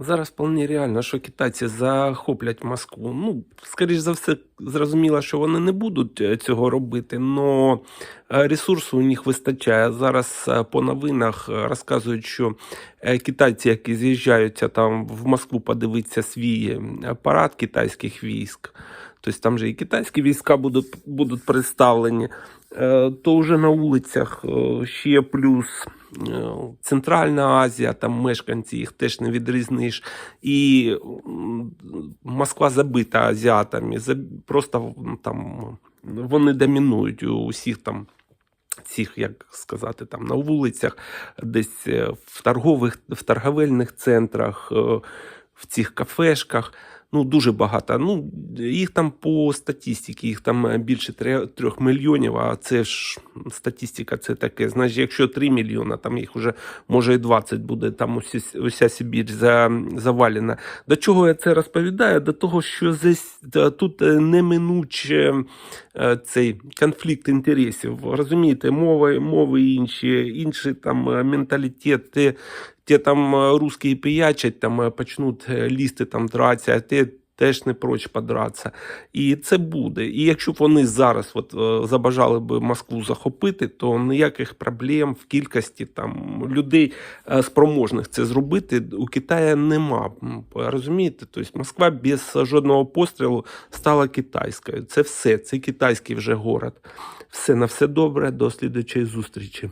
Зараз вполне реально, що китайці захоплять Москву. Ну, скоріш за все, зрозуміло, що вони не будуть е, цього робити, але ресурсу у них вистачає. Зараз е, по новинах е, розказують, що китайці, які з'їжджаються там в Москву подивитися свій парад китайських військ, тобто там же і китайські війська будуть, будуть представлені, е, то вже на вулицях е, ще плюс е, Центральна Азія, там мешканці їх теж не відрізниш. І Москва забита азіатами. Просто там вони домінують у усіх там. Цих, як сказати, там на вулицях, десь в торгових, в торговельних центрах, в цих кафешках. Ну, дуже багато. Ну, їх там по статистиці, їх там е, більше трьох мільйонів, а це ж статистика, це таке. Знаєш, якщо 3 мільйона, там їх вже може і 20 буде, там усі, уся Сибір за, завалена. До чого я це розповідаю? До того, що здесь, тут е, неминуче цей конфлікт інтересів. Розумієте, мови, мови інші, інший там е, менталітет, те, те там е, русські пиячать, там е, почнуть е, лізти там драться, те теж не проч подратися. І це буде. І якщо б вони зараз от, е, забажали би Москву захопити, то ніяких проблем в кількості там людей е, спроможних це зробити у Китаї нема. Розумієте? Тобто Москва без жодного пострілу стала китайською. Це все, це китайський вже город. Все на все добре, до слідчої зустрічі.